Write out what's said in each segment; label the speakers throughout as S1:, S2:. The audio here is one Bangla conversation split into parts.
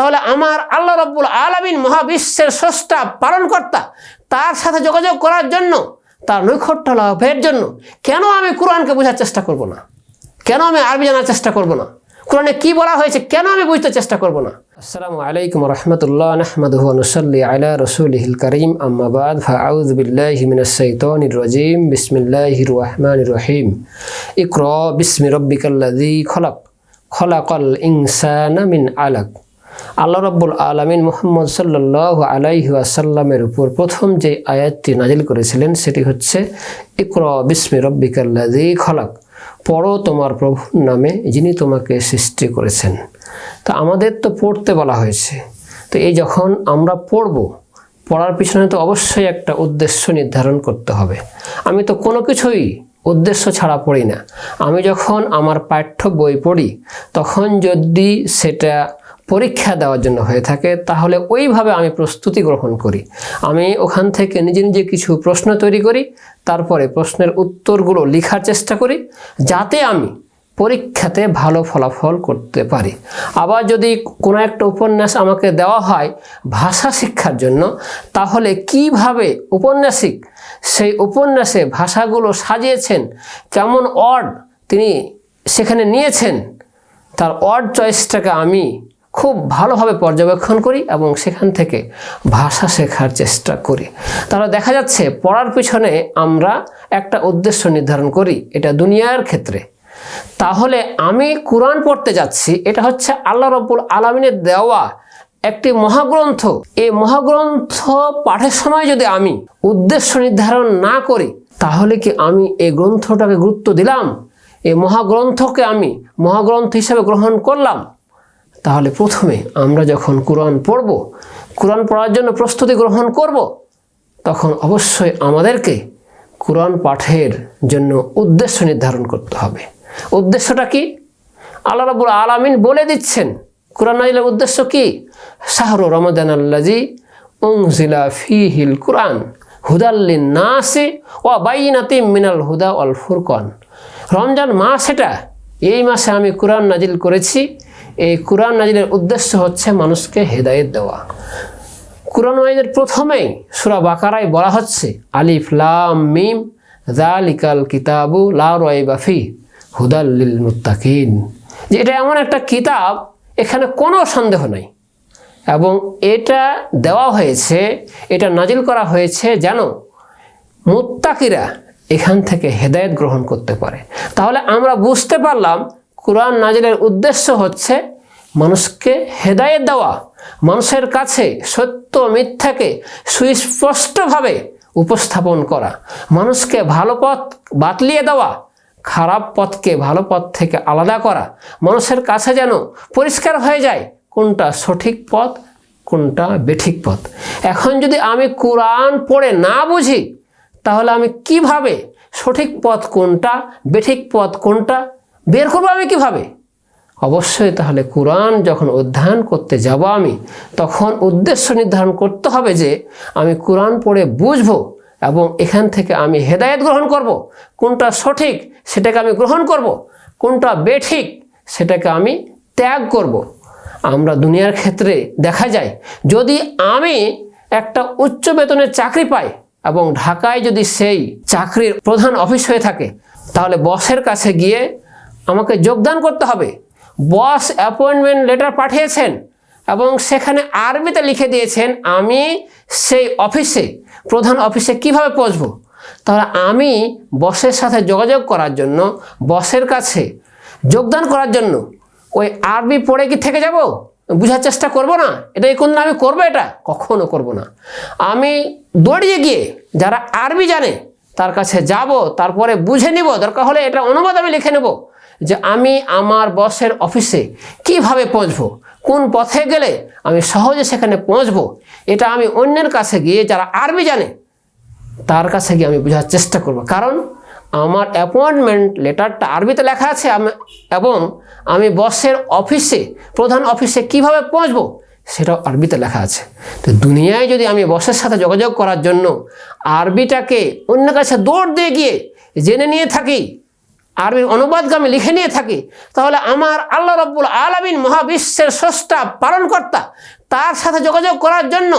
S1: তাহলে আমার আল্লাহ রব্বুল আলমিন মহাবিশ্বের স্রষ্টা, পালনকর্তা, তার সাথে যোগাযোগ করার জন্য, তার নৈকট্য লাভের জন্য কেন আমি কোরআনকে বোঝার চেষ্টা করব না? কেন আমি আরবি জানার চেষ্টা করব না? কোরআনে কি বলা হয়েছে কেন আমি বুঝতে চেষ্টা করব না? আসসালামু আলাইকুম রহমতুল্লাহ, নাহমাদুহু নুসাল্লি আলা রসুলিহিল করিম, আম্মা বাদ ফাআউযু বিল্লাহি মিনাশ শাইতানির রাজিম, বিসমিল্লাহির রহমানির রহিম। ইকরা বিসমি রাব্বিকাল্লাযী খলাক, খলাকাল ইনসানা মিন আলাক। আল্লাহ রাব্বুল আলামিন মোহাম্মদ সাল্লাল্লাহু আলাইহি ওয়াসাল্লামের উপর প্রথম যে আয়াতটি নাজিল করেছিলেন, সেটি হচ্ছে, ইকরা বিসমি রাব্বিকাল্লাযী খলাক। পড়ো তোমার প্রভুর নামে যিনি তোমাকে সৃষ্টি করেছেন। তা আমাদের তো পড়তে বলা হয়েছে। তো এই যখন আমরা পড়ব, পড়ার পিছনে তো অবশ্যই একটা উদ্দেশ্য নির্ধারণ করতে হবে। আমি তো কোনো কিছুই উদ্দেশ্য ছাড়া পড়ি না। আমি যখন আমার পাঠ্য বই পড়ি, তখন যদি সেটা পরীক্ষা দেওয়ার জন্য হয়ে থাকে, তাহলে ওইভাবে আমি প্রস্তুতি গ্রহণ করি। আমি ওখান থেকে নিজে নিজে কিছু প্রশ্ন তৈরি করি, তারপরে প্রশ্নের উত্তরগুলো লেখার চেষ্টা করি, যাতে আমি পরীক্ষাতে ভালো ফলাফল করতে পারি। আবার যদি কোনো একটা উপন্যাস আমাকে দেওয়া হয় ভাষা শিক্ষার জন্য, তাহলে কীভাবে উপন্যাসিক সেই উপন্যাসে ভাষাগুলো সাজিয়েছেন, কেমন অর্ড তিনি সেখানে নিয়েছেন, তার অর্ড চয়েসটাকে আমি খুব ভালোভাবে পর্যবেক্ষণ করি এবং সেখান থেকে ভাষা শেখার চেষ্টা করি। তাহলে দেখা যাচ্ছে পড়ার পিছনে আমরা একটা উদ্দেশ্য নির্ধারণ করি, এটা দুনিয়ার ক্ষেত্রে। তাহলে আমি কোরআন পড়তে যাচ্ছি, এটা হচ্ছে আল্লাহ রব্বুল আলমিনের দেওয়া একটি মহাগ্রন্থ। এই মহাগ্রন্থ পাঠের সময় যদি আমি উদ্দেশ্য নির্ধারণ না করি, তাহলে কি আমি এই গ্রন্থটাকে গুরুত্ব দিলাম? এই মহাগ্রন্থকে আমি মহাগ্রন্থ হিসেবে গ্রহণ করলাম? তাহলে প্রথমে আমরা যখন কোরআন পড়ব, কোরআন পড়ার জন্য প্রস্তুতি গ্রহণ করব, তখন অবশ্যই আমাদেরকে কোরআন পাঠের জন্য উদ্দেশ্য নির্ধারণ করতে হবে। উদ্দেশ্যটা কি? আল্লাহ রাবুল আলামিন বলে দিচ্ছেন, কোরআন নাজিলের উদ্দেশ্য কি? শাহরু রমাদান আল্লাজি উংজিলা ফিহিল কোরআন হুদাল্লিন নাসে ও বাইনাতি মিনাল হুদা অল ফুরকন। রমজান মাস এটা, এই মাসে আমি কোরআন নাজিল করেছি এই কোরআন নাজিলের উদ্দেশ্য হচ্ছে মানুষকে হেদায়েত দেওয়া। কোরআন নাজিলের প্রথমেই সুরা বাকারায় বলা হচ্ছে, আলিফ, লাম, মিম জালিকাল কিতাবু লা রাইবা ফি হুদাল্লিল মুত্তাকিন। যে এটা এমন একটা কিতাব, এখানে কোনো সন্দেহ নাই। এবং এটা দেওয়া হয়েছে, এটা নাজিল করা হয়েছে যেন মুত্তাকিরা এখান থেকে হেদায়েত গ্রহণ করতে পারে। তাহলে আমরা বুঝতে পারলাম কোরআন নাজিলের উদ্দেশ্য হচ্ছে মানুষকে হেদায়েত দেওয়া, মানুষের কাছে সত্য মিথ্যাকে সুস্পষ্টভাবে উপস্থাপন করা, মানুষকে ভালো পথ বাতলিয়ে দেওয়া, খারাপ পথকে ভালো পথ থেকে আলাদা করা, মানুষের কাছে যেন পরিষ্কার হয়ে যায় কোনটা সঠিক পথ, কোনটা বেঠিক পথ। এখন যদি আমি কোরআন পড়ে না বুঝি, তাহলে আমি কীভাবে সঠিক পথ কোনটা, বেঠিক পথ কোনটা বের করব আমি কীভাবে অবশ্যই তাহলে কোরআন যখন অধ্যয়ন করতে যাব আমি, তখন উদ্দেশ্য নির্ধারণ করতে হবে যে আমি কোরআন পড়ে বুঝব এবং এখান থেকে আমি হেদায়েত গ্রহণ করব। কোনটা সঠিক সেটাকে আমি গ্রহণ করব। কোনটা বেঠিক সেটাকে আমি ত্যাগ করব। আমরা দুনিয়ার ক্ষেত্রে দেখা যায়, যদি আমি একটা উচ্চ বেতনের চাকরি পাই এবং ঢাকায় যদি সেই চাকরির প্রধান অফিস হয়ে থাকে, তাহলে বসের কাছে গিয়ে আমাকে যোগদান করতে হবে। বস অ্যাপয়েন্টমেন্ট লেটার পাঠিয়েছেন এবং সেখানে আরবিতে লিখে দিয়েছেন, আমি সেই অফিসে প্রধান অফিসে কীভাবে পৌঁছবো? তাহলে আমি বসের সাথে যোগাযোগ করার জন্য, বসের কাছে যোগদান করার জন্য ওই আরবি পড়ে কি থেকে যাব? বুঝার চেষ্টা করব না? এটা কোন আমি করব এটা? কখনো করব না। আমি দৌড়িয়ে গিয়ে যারা আরবি জানে, তার কাছে যাব, তারপরে বুঝে নিব। দরকার হলে এটা অনুবাদ আমি লিখে নেব। যে আমি আমার বসের অফিসে কীভাবে পৌঁছবো? কোন পথে গেলে আমি সহজে সেখানে পৌঁছবো? এটা আমি অন্যের কাছে গিয়ে যারা আরবি জানে, তার কাছে গিয়ে আমি বোঝার চেষ্টা করব। কারণ আমার অ্যাপয়েন্টমেন্ট লেটারটা আরবিতে লেখা আছে এবং আমি বসের অফিসে, প্রধান অফিসে কীভাবে পৌঁছবো, সেটাও আরবিতে লেখা আছে। তো দুনিয়ায় যদি আমি বসের সাথে যোগাযোগ করার জন্য আরবিটাকে অন্য কাছে দৌড় দিয়ে গিয়ে জেনে নিয়ে থাকি আরবির অনুবাদকে আমি লিখে নিয়ে থাকি, তাহলে আমার আল্লাহ রব্বুল আলমিন মহাবিশ্বের স্রষ্টা, পালনকর্তা, তার সাথে যোগাযোগ করার জন্য,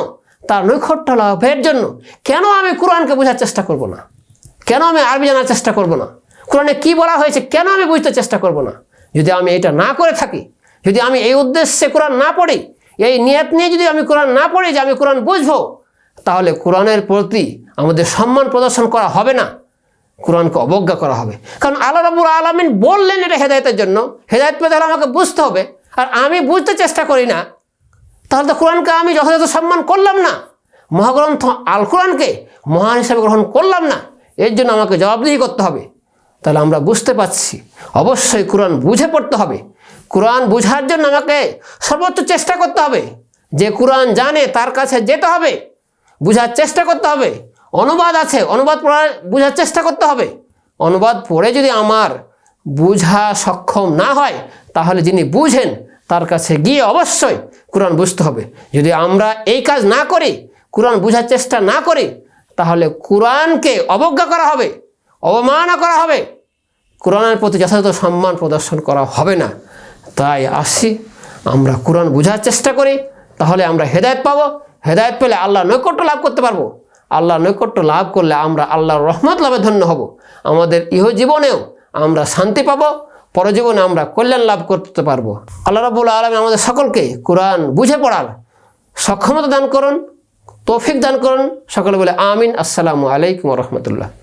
S1: তার নৈকট্য লাভের জন্য, কেন আমি কোরআনকে বোঝার চেষ্টা করব না? কেন আমি আরবি জানার চেষ্টা করব না? কোরআনে কি বলা হয়েছে, কেন আমি বুঝতে চেষ্টা করব না? যদি আমি এটা না করে থাকি, যদি আমি এই উদ্দেশ্যে কোরআন না পড়ি, এই নিয়ত নিয়ে যদি আমি কোরআন না পড়ি যে আমি কোরআন বুঝব, তাহলে কোরআনের প্রতি আমাদের সম্মান প্রদর্শন করা হবে না। কোরআনকে অবজ্ঞা করা হবে। কারণ আল্লাহ রাবুল আলমিন বললেন এটা হেদায়তের জন্য। হেদায়ত পেতে হলে আমাকে বুঝতে হবে। আর আমি বুঝতে চেষ্টা করি না, তাহলে তো কোরআনকে আমি যথাযথ সম্মান করলাম না। মহাগ্রন্থ আল কোরআনকে মহান হিসাবে গ্রহণ করলাম না। এর জন্য আমাকে জবাবদিহি করতে হবে। তাহলে আমরা বুঝতে পারছি। অবশ্যই কোরআন বুঝে পড়তে হবে। কোরআন বুঝার জন্য আমাকে সর্বোচ্চ চেষ্টা করতে হবে। যে কোরআন জানে তার কাছে যেতে হবে। বুঝার চেষ্টা করতে হবে। অনুবাদ আছে, অনুবাদ পড়ার, বোঝার চেষ্টা করতে হবে। অনুবাদ পড়ে যদি আমার বুঝা সক্ষম না হয়, তাহলে যিনি বুঝেন, তার কাছে গিয়ে অবশ্যই কোরআন বুঝতে হবে। যদি আমরা এই কাজ না করি, কোরআন বুঝার চেষ্টা না করি, তাহলে কোরআনকে অবজ্ঞা করা হবে, অবমাননা করা হবে। কোরআনের প্রতি যথাযথ সম্মান প্রদর্শন করা হবে না। তাই আসি, আমরা কোরআন বোঝার চেষ্টা করি, তাহলে আমরা হেদায়ত পাবো। হেদায়ত পেলে আল্লাহ নৈকট্য লাভ করতে পারব। আল্লাহ নৈকট্য লাভ করলে আমরা আল্লাহর রহমত লাভে ধন্য হব। আমাদের ইহ জীবনেও আমরা শান্তি পাব, পরজীবনে আমরা কল্যাণ লাভ করতে পারব। আল্লাহ রাবুল আলম আমাদের সকলকে কোরআন বুঝে পড়ার সক্ষমতা দান করুন, তৌফিক দান করুন। সকলে বলে আমিন। আসসালামু আলাইকুম রহমতুল্লাহ।